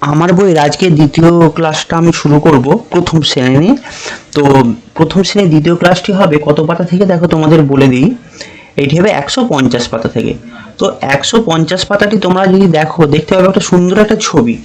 আমার বই আজকে দ্বিতীয় ক্লাসটা আমি শুরু করব প্রথম শ্রেণি তো প্রথম শ্রেণির দ্বিতীয় ক্লাসটি হবে কত পাতা থেকে? দেখো তোমাদের বলে দিই। এটি হবে একশো পঞ্চাশ পাতা থেকে। তো একশো পঞ্চাশ পাতাটি তোমরা যদি দেখো, দেখতে পাবে একটা সুন্দর একটা ছবি।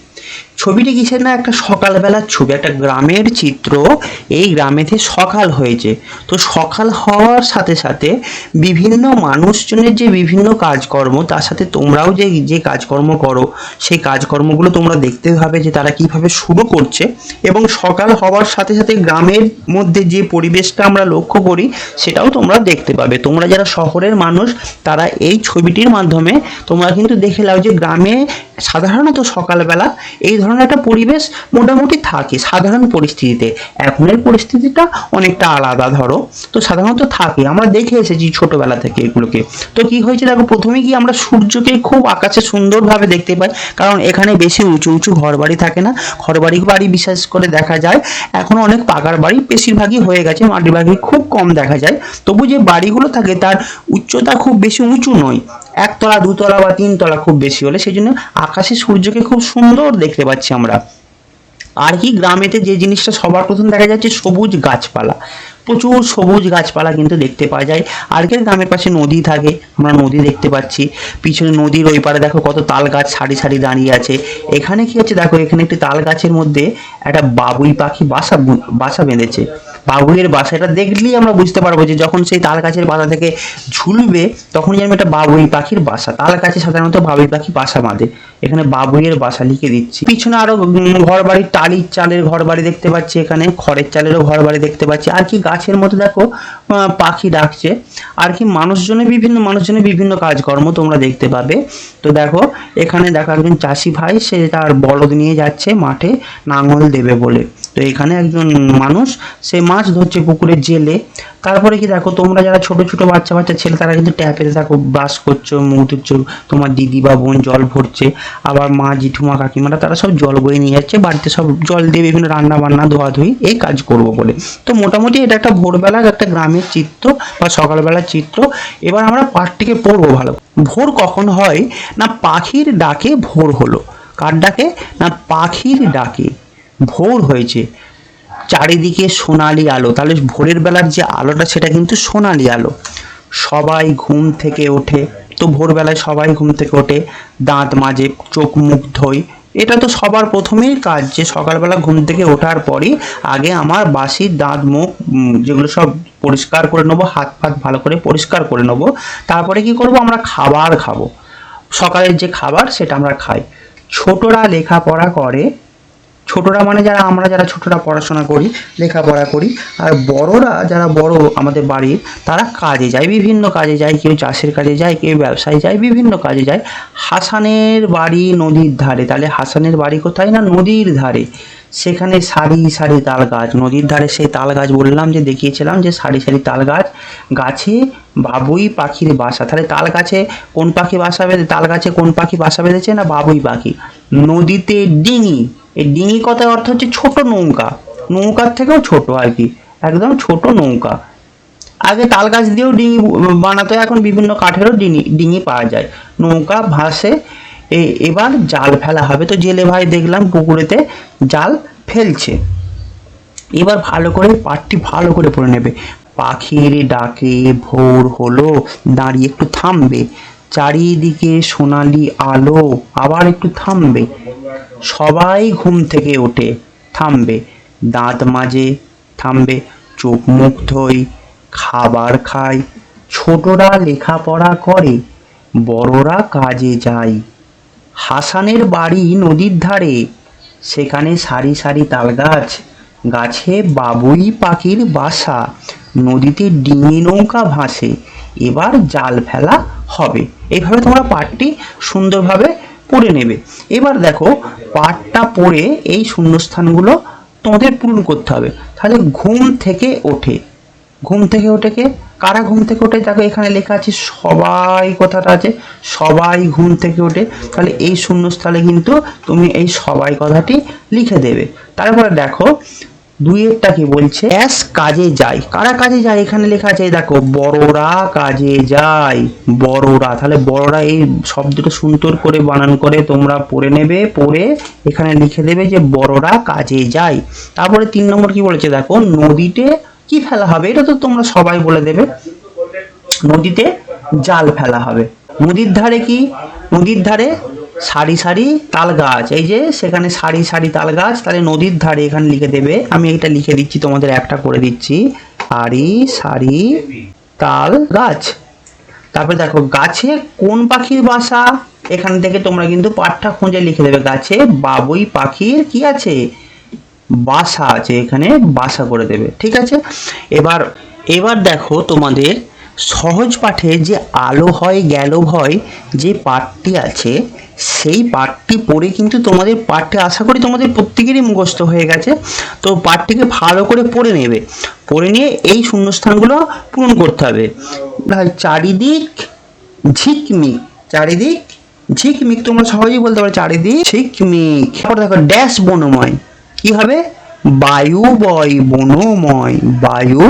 ছবিটি কিসের না, একটা সকালবেলার ছবি, একটা গ্রামের চিত্র। এই গ্রামেতে সকাল হয়েছে। তো সকাল হওয়ার সাথে সাথে বিভিন্ন মানুষজনের যে বিভিন্ন কাজকর্ম, তার সাথে তোমরাও যে যে কাজকর্ম করো, সেই কাজকর্মগুলো তোমরা দেখতে হবে যে তারা কীভাবে শুরু করছে। এবং সকাল হওয়ার সাথে সাথে গ্রামের মধ্যে যে পরিবেশটা আমরা লক্ষ্য করি, সেটাও তোমরা দেখতে পাবে। তোমরা যারা শহরের মানুষ, তারা এই ছবিটির মাধ্যমে তোমরা কিন্তু দেখে নাও যে গ্রামে সাধারণত সকালবেলা এই ধরনের একটা পরিবেশ মোটামুটি থাকে সাধারণ পরিস্থিতিতে। এখনের পরিস্থিতিটা অনেকটা আলাদা ধরো, তো সাধারণত থাকে। আমরা দেখে এসেছি ছোটবেলা থেকে এগুলোকে। তো কি হয়েছে দেখো, প্রথমে কি আমরা সূর্যকে খুব আকাশে সুন্দরভাবে দেখতে পাই, কারণ এখানে বেশি উঁচু উঁচু ঘর বাড়ি থাকে না। ঘর বাড়ি বাড়ি বিশেষ করে দেখা যায়, এখন অনেক পাকার বাড়ি বেশিরভাগই হয়ে গেছে মাটির বাড়ি খুব কম দেখা যায়। তবু যে বাড়িগুলো থাকে তার উচ্চতা খুব বেশি উঁচু নয়, একতলা, দুতলা বা তিনতলা খুব বেশি হলে সেই জন্য আকাশে সূর্যকে খুব সুন্দর দেখতে পাচ্ছি আমরা। আর কি, গ্রামেতে যে জিনিসটা সবার প্রথম দেখা যাচ্ছে সবুজ গাছপালা। প্রচুর সবুজ গাছপালা কিন্তু দেখতে পাওয়া যায়। আর কি, গ্রামের পাশে নদী থাকে, আমরা নদী দেখতে পাচ্ছি। পিছনে নদীর ওই পারে দেখো কত তাল গাছ সারি সারি দাঁড়িয়ে আছে। এখানে কি হচ্ছে, দেখো এখানে একটি তাল গাছের মধ্যে একটা বাবুই পাখি বাসা বাসা বেঁধেছে। বাবুইয়ের বাসা এটা দেখলেই আমরা বুঝতে পারব যে যখন সেই তাল গাছের পাতা থেকে ঝুলবে, তখনই যেন একটা বাবুই পাখির বাসা। তাল গাছে সাধারণত বাবুই পাখি বাসা বাঁধে। এখানে বাবুইয়ের বাসা লিখে দিচ্ছি। পিছনে আরও ঘর বাড়ি টালির চালের ঘর বাড়ি দেখতে পাচ্ছি এখানে, খড়ের চালেরও ঘর বাড়ি দেখতে পাচ্ছি। আর কি গাছের মতো দেখো পাখি ডাকছে। আর কি মানুষজনের বিভিন্ন মানুষজনের বিভিন্ন কাজকর্ম তোমরা দেখতে পাবে। তো দেখো, এখানে দেখো একজন চাষি ভাই, সে তার বলদ নিয়ে যাচ্ছে মাঠে নাঙল দেবে বলে। তো এখানে একজন মানুষ, সে মাছ ধরছে পুকুরের জেলে। তারপরে কি দেখো, তোমরা যারা ছোট ছোট বাচ্চা বাচ্চা ছেলে, তারা কিন্তু ট্যাপে দেখো ব্রাশ করছ, মুখ ধুচ্ছো, তোমার দিদি বা বোন জল ভরছে, আবার মা, জেঠুমা, কাকিমারা, তারা সব জল বয়ে নিয়ে যাচ্ছে, বাড়িতে সব জল দিয়ে বিভিন্ন রান্না বান্না, ধোয়াধুয়ি, এই কাজ করব বলে। তো মোটামুটি এটা একটা ভোরবেলার একটা গ্রামের চিত্র বা সকালবেলার চিত্র। এবার আমরা পাঠটিকে পড়ব ভালো। ভোর কখন হয়? না পাখির ডাকে ভোর হলো। কার ডাকে? না পাখির ডাকে। ভোর হয়েছে। চারিদিকে সোনালি আলো। তাহলে ভোরের বেলার যে আলোটা, সেটা কিন্তু সোনালি আলো। সবাই ঘুম থেকে ওঠে। তো ভোরবেলায় সবাই ঘুম থেকে ওঠে। দাঁত মাজে, চোখ মুখ ধোয়। এটা তো সবার প্রথমেই কাজ যে সকালবেলা ঘুম থেকে ওঠার পরই আগে আমার বাসির দাঁত, মুখ যেগুলো সব পরিষ্কার করে নেব, হাত ফাত ভালো করে পরিষ্কার করে নেব। তারপরে কি করব? আমরা খাবার খাব। সকালের যে খাবার, সেটা আমরা খাই। ছোটরা লেখাপড়া করে ছোটরা মানে যারা, আমরা যারা ছোটরা পড়াশোনা করি, লেখাপড়া করি, আর বড়রা যারা বড় আমাদের বাড়ির তারা কাজে যায়, বিভিন্ন কাজে যায়, কেউ চাষের কাজে যায়, কেউ ব্যবসায় যায়, বিভিন্ন কাজে যায়। হাসানের বাড়ি নদীর ধারে, তাহলে হাসানের বাড়ি কোথায় না নদীর ধারে? সেখানে সারি সারি তাল গাছ, নদীর ধারে সেই তাল গাছ বললাম যে, দেখিয়েছিলাম যে সারি সারি তাল গাছ, গাছে বাবুই পাখির বাসা। তাহলে তাল গাছে কোন পাখি বাসা বেঁধে, তাল গাছে কোন পাখি বাসা বেঁধেছে না বাবুই পাখি? নদীতে ডিঙি। এই ডিঙি কথার অর্থ হচ্ছে ছোট নৌকা। নৌকার থেকেও ছোট আর কি, একদম ছোট নৌকা। আগে তাল গাছ দিয়েও ডিঙি বানাতো, এখন বিভিন্ন কাঠেরও ডিঙি ডিঙি পাওয়া যায়। নৌকা ভাসে এবার জাল ফেলা হবে। তো জেলে ভাই দেখলাম পুকুরেতে জাল ফেলছে। এবার ভালো করে, পাটটি ভালো করে পড়ে নেবে। পাখির ডাকে ভোর হলো, দাঁড়িয়ে একটু থামবে। চারিদিকে সোনালি আলো আবার একটু থামবে। সবাই ঘুম থেকে ওঠে, থামবে। দাঁত মাজে থামবে, চোখ মুখ ধোয়, খাবার খায়। ছোটরা লেখাপড়া করে, বড়রা কাজে যায়। হাসানের বাড়ি নদীর ধারে, সেখানে সারি সারি তাল গাছ, গাছে বাবুই পাখির বাসা। নদীতে ডিঙি নৌকা ভাসে, এবার জাল ফেলা হবে। এইভাবে তোমরা পাঠটি সুন্দরভাবে পড়ে নেবে। এবার দেখো, পাঠটা পড়ে এই শূন্যস্থানগুলো তোমাদের পূরণ করতে হবে। তাহলে ঘুম থেকে ওঠে। ঘুম থেকে ওঠে কে? কারা ঘুম থেকে ওঠে? দেখো এখানে লেখা আছে, সবাই কথাটা আছে, সবাই ঘুম থেকে ওঠে। তাহলে এই শূন্যস্থলে কিন্তু তুমি এই সবাই কথাটি লিখে দেবে। তারপরে দেখো দুইয়েরটা কি বলছে? অ্যাস কাজে যায়। কারা কাজে যায়? এখানে লেখা আছে, দেখো, বড়রা কাজে যায়। বড়রা, তাহলে বড়রা এই শব্দটা সুন্দর করে বানান করে তোমরা পড়ে নেবে, পড়ে এখানে লিখে দেবে যে বড়রা কাজে যায়। তারপরে তিন নম্বর কি বলেছে, দেখো, নদীতে কি ফেলা হবে? এটা তো তোমরা সবাই বলে দেবে। নদীতে জাল ফেলা হবে। নদীর ধারে কি? নদীর ধারে সারি সারি তাল গাছ। এই যে সেখানে সারি সারি তাল গাছ, তাহলে নদীর ধারে এখানে লিখে দেবে। আমি এটা লিখে দিচ্ছি, তোমাদের একটা করে দিচ্ছি। সারি সারি তাল গাছ। তারপরে দেখো, গাছে কোন পাখির বাসা? এখান থেকে তোমরা কিন্তু পাঠটা খুঁজে লিখে দেবে। গাছে বাবুই পাখির কি আছে? বাসা আছে, এখানে বাসা করে দেবে। ঠিক আছে? এবার এবার দেখো তোমাদের সহজ পাঠে যে আলো হয় গেল ভয় যে পাঠটি আছে, সেই পাঠটি পড়ে কিন্তু তোমাদের পাঠটি আশা করি তোমাদের প্রত্যেকেরই মুখস্থ হয়ে গেছে। তো পাঠটিকে ভালো করে পড়ে নেবে। পড়ে নিয়ে এই শূন্যস্থানগুলো পূরণ করতে হবে। চারিদিক ঝিকমিক চারিদিক ঝিকমিক, তোমরা সহজেই বলতে পারো চারিদিক ঝিকমিক। তারপর দেখো ড্যাশ বনময়, কি হবে? বায়ু বয় বনময়, বায়ু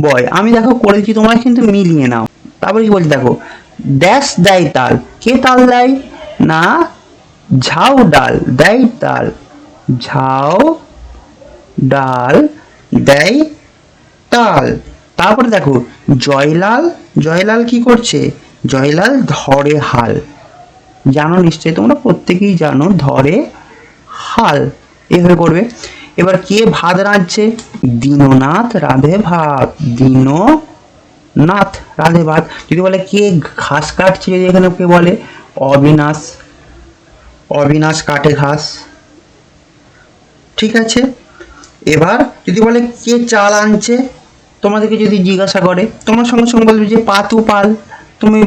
বয় আমি দেখো করে দিচ্ছি তোমরা কিন্তু মিলিয়ে নাও। তারপরে কি বলছি দেখো? ড্যাশ দেয় তাল। কে তাল দেয়? না, ঝাউ ডাল। দেয় তাল। ঝাউ ডাল দেয় তাল। তারপরে দেখো, জয়লাল জয়লাল কি করছে? জয়লাল ধরে হাল। জানো নিশ্চয়ই, তোমরা প্রত্যেকেই জানো ধরে হাল। এভাবে করবে। এবার কে ভাত রাঁধছে? দীননাথ রাধে ভাত। দীননাথ রাধে ভাত। যদি বলে কে ঘাস কাটছে, যদি এখানে কে বলে? অবিনাশ। অবিনাশ কাটে ঘাস। ঠিক আছে? এবার যদি বলে কে চাল আনছে? তোমাদেরকে যদি জিজ্ঞাসা করে, তোমার সঙ্গে সঙ্গে বলবে যে পাতু পাল। তুমি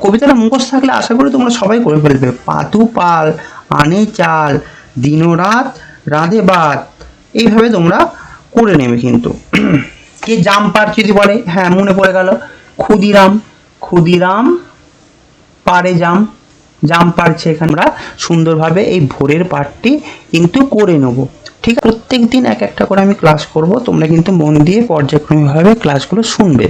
কবিতাটা মুখস্থ থাকলে আশা করি তোমরা সবাই করে ফেলবে। পাতু পাল, আনে চাল দিনরাত রাঁধে ভাত। এইভাবে তোমরা করে নেবে কিন্তু। কে জাম্পার যদি বলে হ্যাঁ মনে পড়ে গেল। ক্ষুদিরাম ক্ষুদিরাম পারে জাম। জাম পারছে এখানে আমরা সুন্দরভাবে এই ভোরের পাঠটি কিন্তু করে নেব। ঠিক প্রত্যেক দিন এক একটা করে আমি ক্লাস করব। তোমরা কিন্তু মন দিয়ে পর্যায়ক্রমিকভাবে ক্লাসগুলো শুনবে।